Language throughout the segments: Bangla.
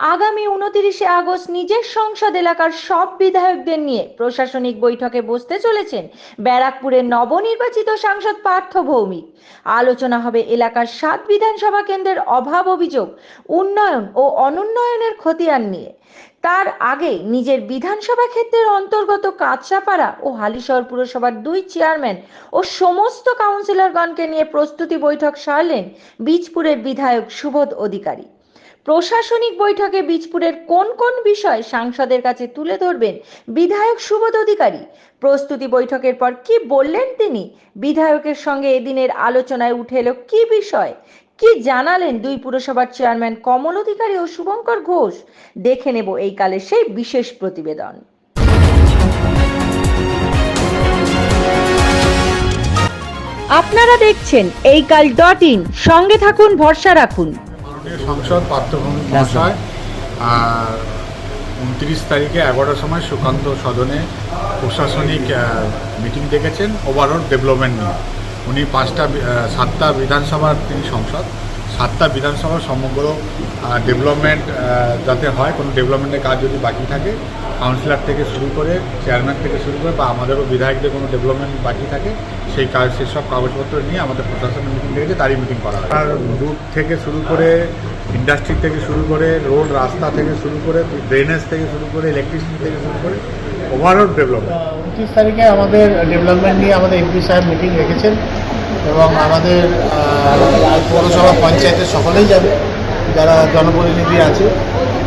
আগামী উনতিরিশে আগস্ট নিজের সংসদ এলাকার সব বিধায়কদের নিয়ে প্রশাসনিক বৈঠকে বসতে চলেছেন ব্যারাকপুরের নবনির্বাচিত সাংসদ পার্থ ভৌমিক। আলোচনা হবে এলাকার সাত বিধানসভা কেন্দ্রের অভাব অভিযোগ, উন্নয়ন ও অনুন্নয়নের খতিয়ান নিয়ে। তার আগে নিজের বিধানসভা ক্ষেত্রের অন্তর্গত কাঁচরাপাড়া ও হালিশহর পুরসভার দুই চেয়ারম্যান ও সমস্ত কাউন্সিলরগণকে নিয়ে প্রস্তুতি বৈঠক সারলেন বীজপুরের বিধায়ক সুবোধ অধিকারী। প্রশাসনিক বৈঠকে বীজপুরের কোন কোন বিষয় সাংসদের কাছে তুলে ধরবেন বিধায়ক সুবোধ অধিকারী? প্রস্তুতি বৈঠকের পর কি বললেন তিনি? বিধায়কের সঙ্গে এদিনের আলোচনায় উঠে এলো কি বিষয়? কি জানালেন দুই পুরসভার চেয়ারম্যান কমল অধিকারী ও শুভঙ্কর ঘোষ? দেখে নেব এই কালে সেই বিশেষ প্রতিবেদন। আপনারা দেখছেন এই কাল ডট ইন। সঙ্গে থাকুন, ভরসা রাখুন। মাননীয় সংসদ পার্থভূমি মহাশয় আর উনত্রিশ তারিখে এগারোটার সময় সুকান্ত সদনে প্রশাসনিক মিটিং ডেকেছেন ওভারঅল ডেভেলপমেন্ট নিয়ে। উনি পাঁচটা সাতটা বিধানসভার তিনি সংসদ। সাতটা বিধানসভার সমগ্র ডেভেলপমেন্ট যাতে হয় কোনো ডেভেলপমেন্টের কাজ যদি বাকি থাকে কাউন্সিলর থেকে শুরু করে চেয়ারম্যান থেকে শুরু করে বা আমাদেরও বিধায়কদের কোনো ডেভেলপমেন্ট বাকি থাকে সেই কাজ সেসব কাগজপত্র নিয়ে আমাদের প্রশাসনের মিটিং ডেকেছে তারই মিটিং করা হয় আর রুট থেকে শুরু করে ইন্ডাস্ট্রি থেকে শুরু করে রোড রাস্তা থেকে শুরু করে ড্রেনেজ থেকে শুরু করে ইলেকট্রিসিটি থেকে শুরু করে ওভারঅল ডেভেলপমেন্ট উনত্রিশ তারিখে আমাদের ডেভেলপমেন্ট নিয়ে আমাদের এমপি সাহেব মিটিং রেখেছেন। এবং আমাদের পৌরসভা পঞ্চায়েতের সকলেই যাবে, যারা জনপ্রতিনিধি আছে।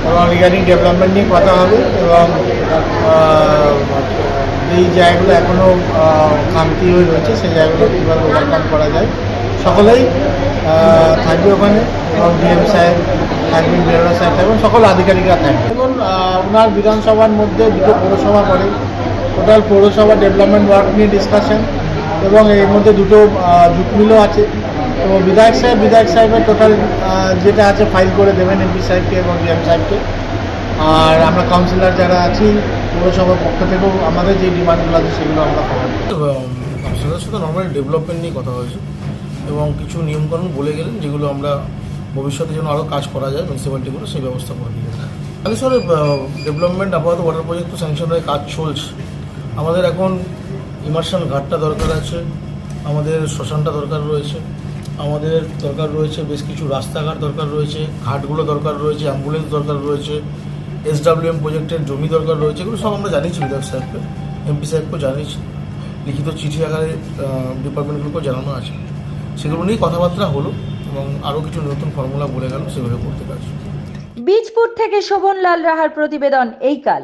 এবং রিগার্ডিং ডেভেলপমেন্ট নিয়ে কথা হবে এবং এই জায়গাগুলো এখনও খামতি হয়ে রয়েছে, সেই জায়গাগুলো কীভাবে ওভারকাম করা যায়, সকলেই থাকবে ওখানে, এবং ডিএম সাহেব থাকবেন বিরোধী সাহেব থাকবেন সকল আধিকারিকরা থাকবে এবং ওনার বিধানসভার মধ্যে দুটো পৌরসভা করে টোটাল পৌরসভা ডেভেলপমেন্ট ওয়ার্ক নিয়ে ডিসকাশন এবং এর মধ্যে দুটো জুট মিলও আছে। তো বিধায়ক সাহেব, বিধায়ক সাহেবের টোটাল যেটা আছে ফাইল করে দেবেন এমপি সাহেবকে এবং ডিএম সাহেবকে। আর আমরা কাউন্সিলর যারা আছি, পৌরসভার পক্ষ থেকেও আমাদের যে ডিমান্ডগুলো আছে, সেগুলো আমরা আপনাদের সাথে নর্মালি ডেভেলপমেন্ট নিয়ে কথা হয়েছে এবং কিছু নিয়মকানুন বলে গেলেন, যেগুলো আমরা ভবিষ্যতে যেন আরও কাজ করা যায় মিউনিসিপ্যালিটিগুলো সেই ব্যবস্থা করে দিয়ে তাহলে স্যার ডেভেলপমেন্ট আপাতত ওয়াটার প্রজেক্ট তো স্যাংশন হয়ে কাজ চলছে। আমাদের এখন ইমার্শন ঘাটটা দরকার আছে, আমাদের শ্মশানটা দরকার রয়েছে, আমাদের দরকার রয়েছে বেশ কিছু রাস্তাঘাট দরকার রয়েছে, ঘাটগুলো দরকার রয়েছে অ্যাম্বুলেন্স দরকার রয়েছে এসডাব্লিউএম প্রজেক্টের জমি দরকার রয়েছে, এগুলো সব আমরা জানিয়েছি বিধায়ক সাহেবকে এমপি সাহেবকেও জানিয়েছি, লিখিত চিঠি আকারে ডিপার্টমেন্টগুলোকেও জানানো আছে। সেগুলো নিয়েই কথাবার্তা হলো এবং আরও কিছু নতুন ফর্মুলা বলে গেল সেভাবে করতে পারছি। বীজপুর থেকে শোভনলাল রাহার প্রতিবেদন, এই কাল।